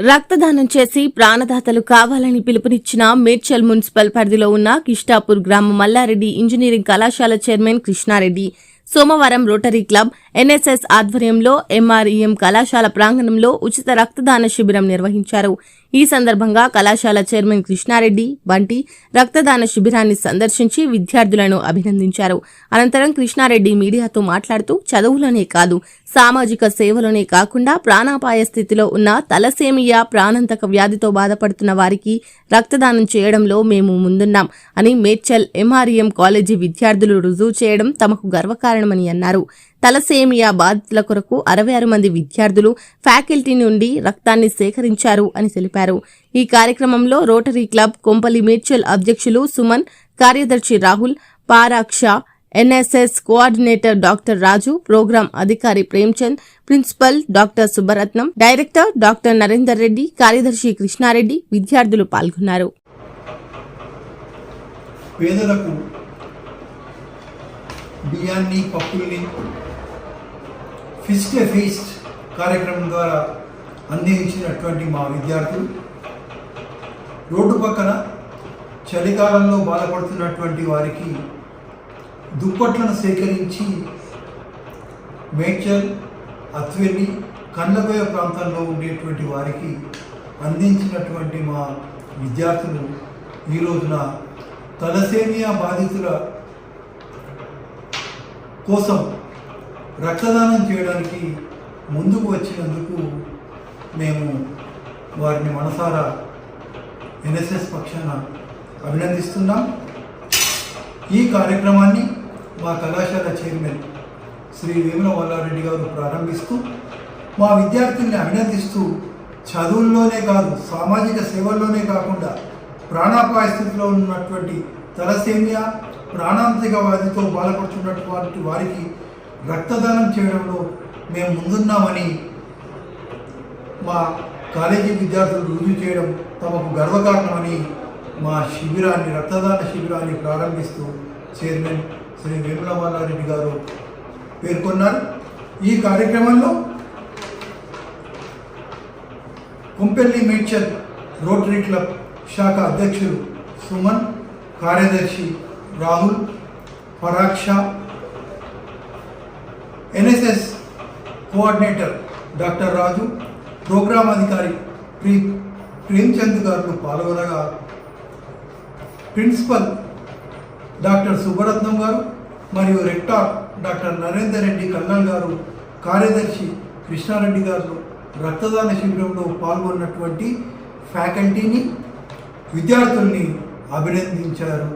రక్తదానం చేసి ప్రాణదాతలు కావాలని పిలుపునిచ్చిన మేడ్చల్ మున్సిపల్ పరిధిలో ఉన్న కిష్టాపూర్ గ్రామ మల్లారెడ్డి ఇంజనీరింగ్ కళాశాల చైర్మన్ కృష్ణారెడ్డి సోమవారం రోటరీ క్లబ్ ఎన్ఎస్ఎస్ ఆధ్వర్యంలో ఎంఆర్ఈఎం కళాశాల ప్రాంగణంలో ఉచిత రక్తదాన శిబిరం నిర్వహించారు. ఈ సందర్భంగా కళాశాల చైర్మన్ కృష్ణారెడ్డి బంటి రక్తదాన శిబిరాన్ని సందర్శించి విద్యార్థులను అభినందించారు. అనంతరం కృష్ణారెడ్డి మీడియాతో మాట్లాడుతూ చదువులోనే కాదు సామాజిక సేవలోనే కాకుండా ప్రాణాపాయ స్థితిలో ఉన్న తలసేమియా ప్రాణాంతక వ్యాధితో బాధపడుతున్న వారికి రక్తదానం చేయడంలో మేము ముందున్నాం అని మేడ్చల్ ఎంఆర్ఈఎం కాలేజీ విద్యార్థులు రుజువు చేయడం తమకు గర్వకారణం. గర్వకారణమని అన్నారు. తలసేమియా బాధితుల కొరకు అరవై ఆరు మంది విద్యార్థులు ఫ్యాకల్టీ నుండి రక్తాన్ని సేకరించారు అని తెలిపారు. ఈ కార్యక్రమంలో రోటరీ క్లబ్ కొంపలి మ్యూచువల్ అధ్యక్షులు సుమన్ కార్యదర్శి Rahul పారాక్ష NSS coordinator doctor Raju programme అధికారి Premchand principal doctor Subbaratnam director doctor Narender Reddy కార్యదర్శి కృష్ణారెడ్డి విద్యార్థులు పాల్గొన్నారు. పేదలకు బియ్యాన్ని పప్పుల్ని ఫిస్ట్ ఫీస్ట్ కార్యక్రమం ద్వారా అందించినటువంటి మా విద్యార్థులు రోడ్డు పక్కన చలికాలంలో బాధపడుతున్నటువంటి వారికి దుప్పట్లను సేకరించి మేడ్చల్ అత్వెల్లి కండ్లకోయ ప్రాంతాల్లో ఉండేటువంటి వారికి అందించినటువంటి మా విద్యార్థులు ఈ రోజున తలసేమియా బాధితుల కోసం రక్తదానం చేయడానికి ముందుకు వచ్చినందుకు మేము వారిని మనసారా ఎన్ఎస్ఎస్ పక్షాన అభినందిస్తున్నాం. ఈ కార్యక్రమాన్ని మా కళాశాల చైర్మన్ శ్రీ వేముల వల్లారెడ్డి గారు ప్రారంభిస్తూ మా విద్యార్థుల్ని అభినందిస్తూ చదువుల్లోనే కాదు సామాజిక సేవల్లోనే కాకుండా ప్రాణాపాయ స్థితిలో ఉన్నటువంటి తలసేమియా ప్రాణాంతిక వ్యాధితో బాధపడుతున్నటువంటి వారికి రక్తదానం చేయడంలో మేము ముందున్నామని మా కాలేజీ విద్యార్థులు రుజువు చేయడం తమకు గర్వకారణమని మా శిబిరాన్ని రక్తదాన శిబిరాన్ని ప్రారంభిస్తూ చైర్మన్ శ్రీ వేములమల్లారెడ్డి గారు పేర్కొన్నారు. ఈ కార్యక్రమంలో కుంపెల్లి మేడ్చల్ రోటరీ క్లబ్ శాఖ అధ్యక్షులు సుమన్ కార్యదర్శి Rahul పరాక్ష NSS coordinator doctor Raju programme అధికారి ప్రీ ప్రేమ్చంద్ గారు పాల్గొనగా ప్రిన్సిపల్ డాక్టర్ సుబ్బరత్నం గారు మరియు రెక్టార్ డాక్టర్ నరేందర్ రెడ్డి కల్లాల్ గారు కార్యదర్శి కృష్ణారెడ్డి గారు రక్తదాన శిబిరంలో పాల్గొన్నటువంటి ఫ్యాకల్టీని విద్యార్థుల్ని అభినందించారు.